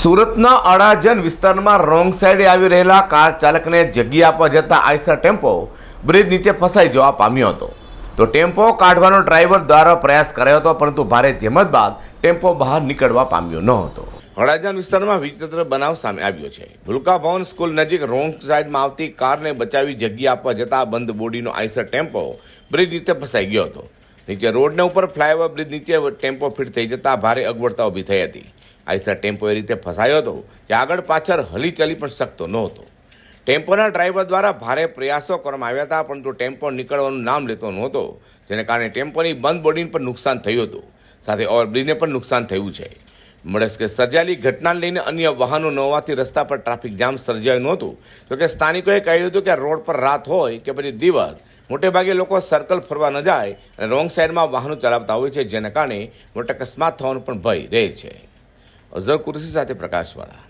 સુરતના અડાજન વિસ્તારમાં રોંગ સાઈડે આવી રહેલા કાર ચાલકને જગ્યા આપવા જતા આઈસર ટેમ્પો બ્રિજ નીચે ફસાઈ જવા પામ્યો હતો. તો ટેમ્પો કાઢવાનો ડ્રાઈવર દ્વારા પ્રયાસ કર્યો હતો, પરંતુ ભારે જહેમત બાદ ટેમ્પો બહાર નીકળવા પામ્યો ન હતો. અડાજન વિસ્તારમાં વિચિત્ર બનાવ સામે આવ્યો છે. ભૂલકા ભવન સ્કૂલ નજીક રોંગ સાઈડમાં આવતી કારને બચાવી જગ્યા આપવા જતા બંધ બોડીનો આઈસર ટેમ્પો બ્રિજ નીચે ફસાઈ ગયો હતો. નીચે રોડને ઉપર ફ્લાયઓવર બ્રિજ નીચે ટેમ્પો ફિટ થઈ જતા ભારે અગવડતા ઊભી થઈ હતી. આઈસર ટેમ્પો એ રીતે ફસાયો હતો કે આગળ પાછળ હલી ચલી પણ શકતો નહોતો ટેમ્પોના ડ્રાઈવર દ્વારા ભારે પ્રયાસો કરવામાં આવ્યા હતા, પરંતુ ટેમ્પો નીકળવાનું નામ લેતો નહોતો, જેને કારણે ટેમ્પોની બંધ બોડીને પણ નુકસાન થયું હતું. સાથે ઓવરબ્રિજને પણ નુકસાન થયું છે. મળેસ કે સર્જાયેલી ઘટનાને લઈને અન્ય વાહનો ન હોવાથી રસ્તા પર ટ્રાફિક જામ સર્જાયું નહોતું. તો કે સ્થાનિકોએ કહ્યું હતું કે રોડ પર રાત હોય કે પછી દિવસ, મોટેભાગે લોકો સર્કલ ફરવા ન જાય અને રોંગ સાઈડમાં વાહનો ચલાવતા હોય છે, જેના કારણે મોટા અકસ્માત થવાનો પણ ભય રહે છે. અઝર કુરશી સાથે પ્રકાશવાળા.